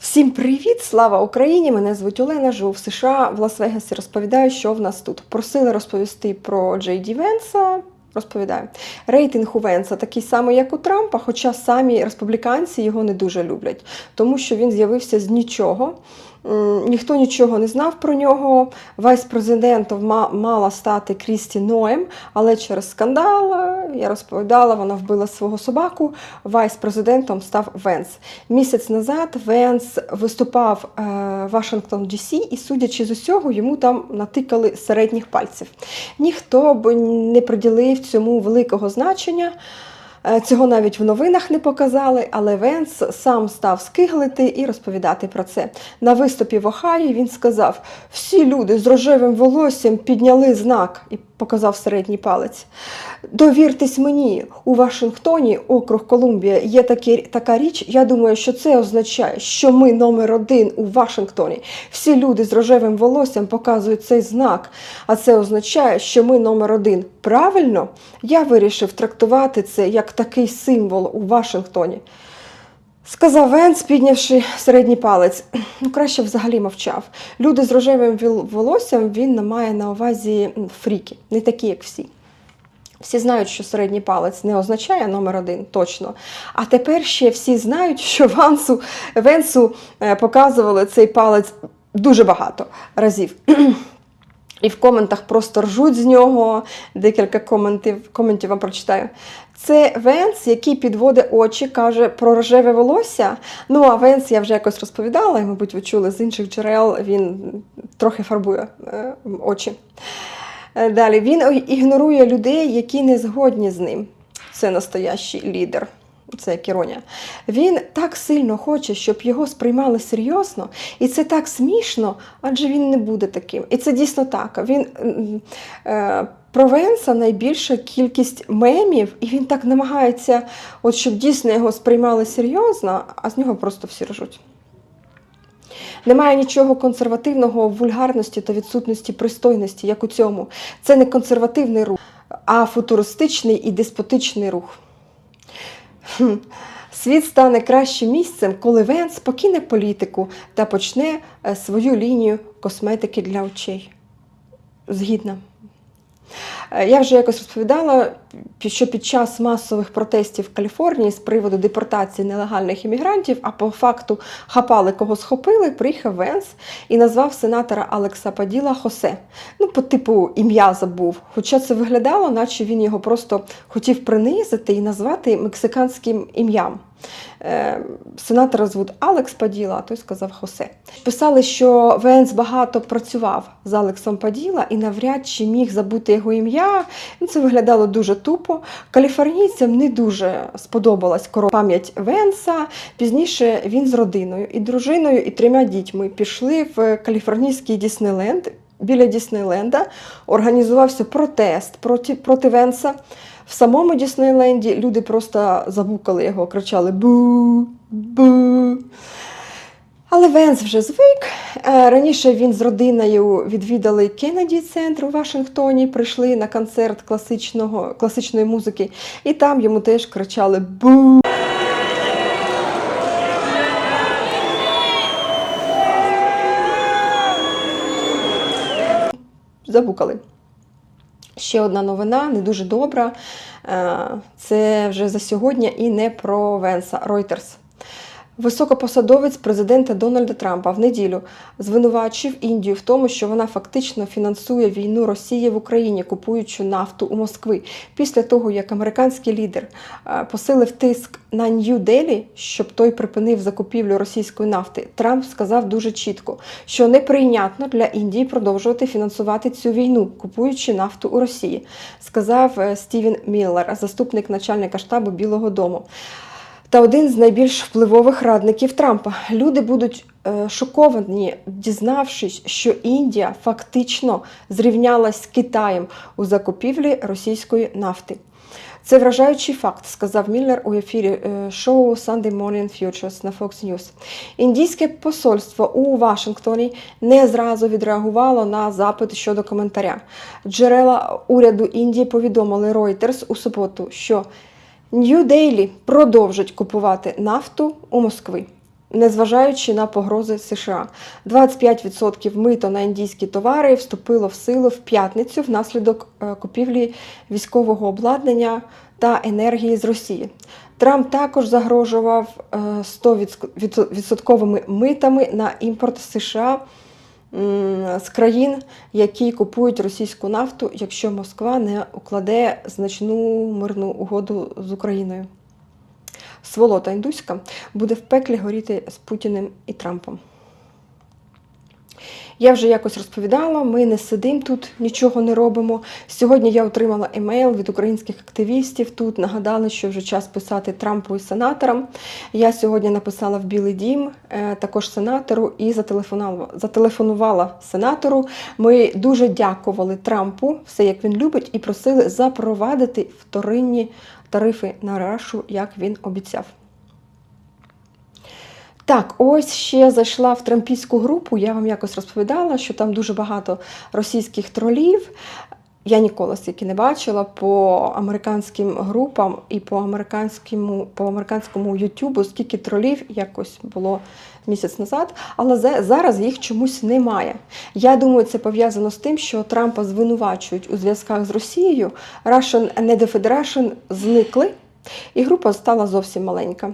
Всім привіт! Слава Україні! Мене звуть Олена. Живу в США в Лас-Вегасі. Розповідаю, що в нас тут. Просили розповісти про Джей Ді Венса. Розповідаю. Рейтинг у Венса такий самий, як у Трампа, хоча самі республіканці його не дуже люблять, тому що він з'явився з нічого. Ніхто нічого не знав про нього. Вайс-президентом мала стати Крісті Ноем, але через скандал, е, я розповідала, вона вбила свого собаку. Вайс-президентом став Венс. Місяць назад Венс виступав е, в Вашингтон Дісі, і, судячи з усього, йому там натикали середніх пальців. Ніхто б не приділив цьому великого значення. Е, Цього навіть в новинах не показали, але Венс сам став скиглити і розповідати про це. На виступі в Охайі він сказав: всі люди з рожевим волоссям підняли знак і показав середній палець. Довіртесь мені, у Вашингтоні, округ Колумбія, є такі, така річ. Я думаю, що це означає, що ми номер один у Вашингтоні. Всі люди з рожевим волоссям показують цей знак, а це означає, що ми номер один. Правильно? Я вирішив трактувати це як такий символ у Вашингтоні. Сказав Венс, піднявши середній палець. Ну, краще взагалі мовчав. Люди з рожевим волоссям він має на увазі фріки, не такі, як всі. Всі знають, що середній палець не означає номер один, точно. А тепер ще всі знають, що Вансу, Венсу е, показували цей палець дуже багато разів. І в коментах просто ржуть з нього. Декілька коментів, коментів вам прочитаю. Це Венс, який підводить очі, каже про рожеве волосся. Ну, а Венс я вже якось розповідала, і, мабуть, ви чули з інших джерел, він трохи фарбує е, очі. Е, Далі він ігнорує людей, які не згодні з ним. Це настоящий лідер. Це як іронія. Він так сильно хоче, щоб його сприймали серйозно, і це так смішно, адже він не буде таким. І це дійсно так. Він е, про Венса найбільша кількість мемів, і він так намагається, от щоб дійсно його сприймали серйозно, а з нього просто всі ржуть. Немає нічого консервативного в вульгарності та відсутності пристойності, як у цьому. Це не консервативний рух, а футуристичний і деспотичний рух. Світ стане кращим місцем, коли Венс покине політику та почне е, свою лінію косметики для очей. Згідна. Е, Я вже якось розповідала, що під час масових протестів в Каліфорнії з приводу депортації нелегальних іммігрантів, а по факту хапали кого схопили, приїхав Венс і назвав сенатора Алекса Паділа Хосе. Ну, по типу ім'я забув. Хоча це виглядало, наче він його просто хотів принизити і назвати мексиканським ім'ям. Е, Сенатора звуть Алекс Паділа, а той сказав Хосе. Писали, що Венс багато працював з Алексом Паділа і навряд чи міг забути його ім'я. Це виглядало дуже тупо. Каліфорнійцям не дуже сподобалась пам'ять Венса. Пізніше він з родиною і дружиною, і трьома дітьми пішли в каліфорнійський Діснейленд. Біля Діснейленда організувався протест проти, проти Венса. В самому Діснейленді люди просто забукали його, кричали бу, бу. Але Венс вже звик. Е, Раніше він з родиною відвідали Кеннеді центр у Вашингтоні, прийшли на концерт класичного, класичної музики, і там йому теж кричали бу. Забукали. Ще одна новина, не дуже добра. Е, Це вже за сьогодні і не про Венса Reuters. Високопосадовець президента Дональда Трампа в неділю звинувачив Індію в тому, що вона фактично фінансує війну Росії в Україні, купуючи нафту у Москви. Після того, як американський лідер е, посилив тиск на Нью-Делі, щоб той припинив закупівлю російської нафти, Трамп сказав дуже чітко, що неприйнятно для Індії продовжувати фінансувати цю війну, купуючи нафту у Росії, сказав е, Стівен Міллер, заступник начальника штабу Білого Дому. Та один з найбільш впливових радників Трампа. Люди будуть е, шоковані, дізнавшись, що Індія фактично зрівнялась з Китаєм у закупівлі російської нафти. Це вражаючий факт, сказав Міллер у ефірі е, шоу Sunday Morning Futures на Fox News. Індійське посольство у Вашингтоні не зразу відреагувало на запит щодо коментаря. Джерела уряду Індії повідомили Reuters у суботу, що Нью-Дейлі продовжить купувати нафту у Москви. незважаючи на погрози США. 25% мито на індійські товари вступило в силу в п'ятницю внаслідок е, купівлі військового обладнання та енергії з Росії. Трамп також загрожував е, 100% митами на імпорт США з країн, які купують російську нафту, якщо Москва не укладе значну мирну угоду з Україною. Сволота індуська буде в пеклі горіти з Путіним і Трампом. Я вже якось розповідала, ми не сидимо тут, нічого не робимо. Сьогодні я отримала емейл від українських активістів. Тут нагадали, що вже час писати Трампу і сенаторам. Я сьогодні написала в Білий Дім, е, також сенатору, і зателефонувала, зателефонувала сенатору. Ми дуже дякували Трампу, все як він любить, і просили запровадити вторинні тарифи на рашу, як він обіцяв. Так, ось ще зайшла в трампійську групу. Я вам якось розповідала, що там дуже багато російських тролів. Я ніколи стільки не бачила по американським групам і по американському, по американському Ютубу, скільки тролів якось було місяць назад, але за- зараз їх чомусь немає. Я думаю, це пов'язано з тим, що Трампа звинувачують у зв'язках з Росією. Russian and the зникли. І група стала зовсім маленька.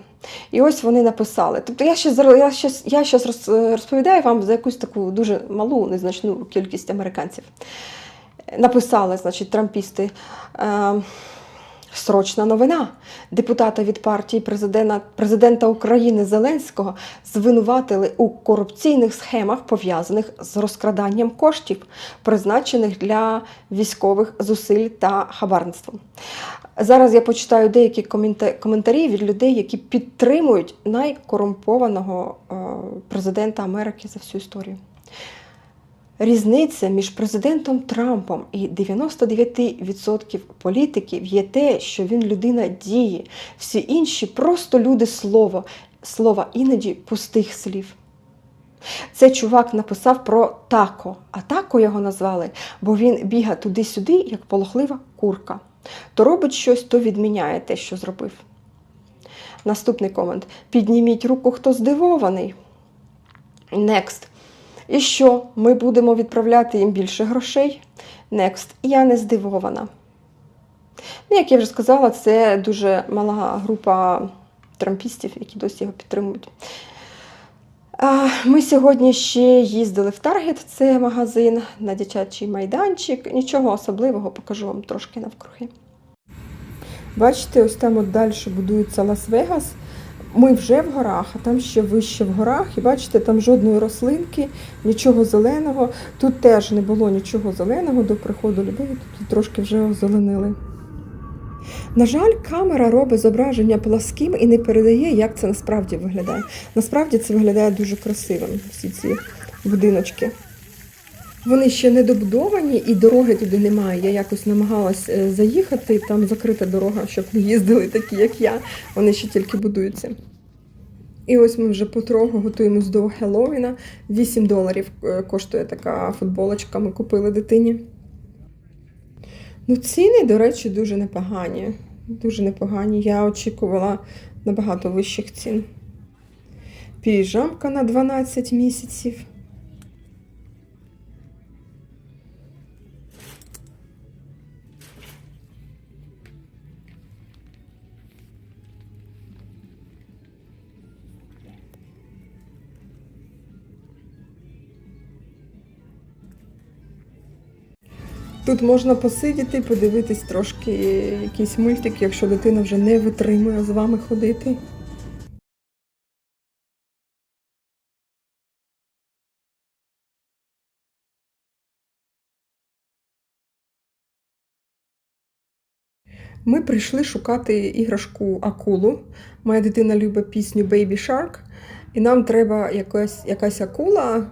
І ось вони написали. Тобто я зараз я щас, я щас роз- розповідаю вам за якусь таку дуже малу, незначну кількість американців. Написали, значить, трампісти. Е, Срочна новина. Депутата від партії президента, президента України Зеленського звинуватили у корупційних схемах, пов'язаних з розкраданням коштів, призначених для військових зусиль та хабарництвом. Зараз я почитаю деякі комента- коментарі від людей, які підтримують найкорумпованого е, президента Америки за всю історію. Різниця між президентом Трампом і 99% політиків є те, що він людина дії. Всі інші просто люди слова, слова іноді пустих слів. Це чувак написав про тако, а тако його назвали, бо він бігає туди-сюди, як полохлива курка. То робить щось, то відміняє те, що зробив. Наступний комент. Підніміть руку, хто здивований. Next. І що? Ми будемо відправляти їм більше грошей? Next. Я не здивована. Ну, як я вже сказала, це дуже мала група трампістів, які досі його підтримують. Ми сьогодні ще їздили в Таргет, це магазин на дитячий майданчик. Нічого особливого, покажу вам трошки навкруги. Бачите, ось там от далі будується Лас-Вегас. Ми вже в горах, а там ще вище в горах. І бачите, там жодної рослинки, нічого зеленого. Тут теж не було нічого зеленого до приходу людей, тут трошки вже озеленили. На жаль, камера робить зображення пласким і не передає, як це насправді виглядає. Насправді це виглядає дуже красивим, всі ці будиночки. Вони ще не добудовані і дороги туди немає. Я якось намагалась е, заїхати, там закрита дорога, щоб не їздили такі, як я. Вони ще тільки будуються. І ось ми вже потроху готуємось до Хеллоуіна. 8 доларів е, коштує така футболочка. Ми купили дитині. Ну, ціни, до речі, дуже непогані. Дуже непогані. Я очікувала набагато вищих цін. Піжамка на 12 місяців. Тут можна посидіти, подивитись трошки якийсь мультик, якщо дитина вже не витримує з вами ходити. Ми прийшли шукати іграшку акулу. Моя дитина любить пісню Baby Shark, і нам треба якась, якась акула,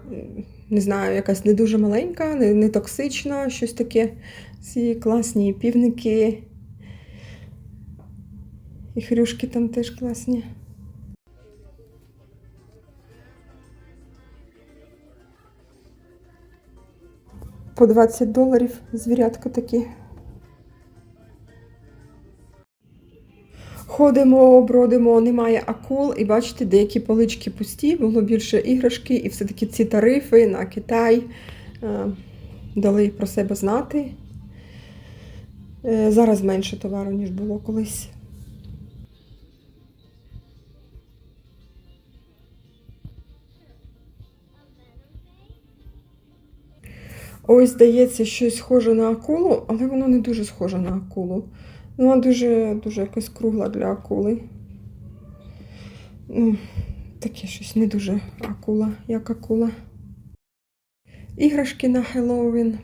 не знаю, якась не дуже маленька, не, не токсична, щось таке. Ці класні півники. І хрюшки там теж класні. По 20 доларів звірятка такі. Ходимо, бродимо, немає акул, і бачите, деякі полички пусті, було більше іграшки, і все-таки ці тарифи на Китай е, дали про себе знати. Е, зараз менше товару, ніж було колись. Ось, здається, щось схоже на акулу, але воно не дуже схоже на акулу. Ну, Вона дуже, дуже якась кругла для акули. Ну, таке щось не дуже акула, як акула. Іграшки на Хеллоуін.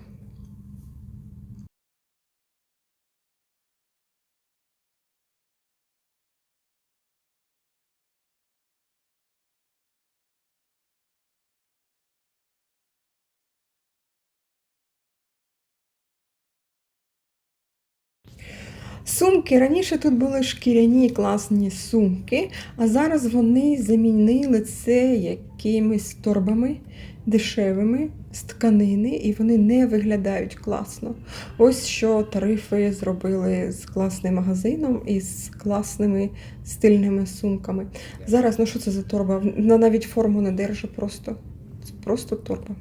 Сумки. Раніше тут були шкіряні класні сумки, а зараз вони замінили це якимись торбами дешевими з тканини, і вони не виглядають класно. Ось що тарифи зробили з класним магазином і з класними стильними сумками. Зараз, ну що це за торба? Вона навіть форму не держить просто. Просто торба.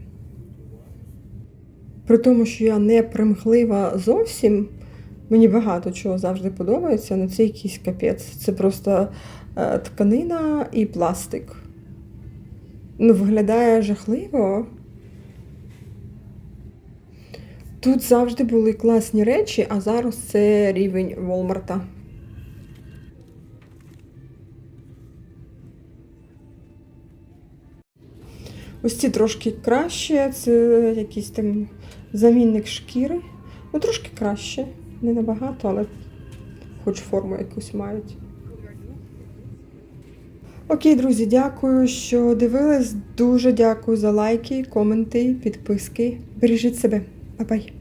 При тому, що я не примхлива зовсім. Мені багато чого завжди подобається, але це якийсь капець. Це просто е, тканина і пластик. Ну, виглядає жахливо. Тут завжди були класні речі, а зараз це рівень Волмарта. Ось ці трошки краще, це якийсь там замінник шкіри. Ну, трошки краще. Не набагато, але хоч форму якусь мають. Окей, друзі, дякую, що дивились. Дуже дякую за лайки, коменти, підписки. Бережіть себе. Па-бай!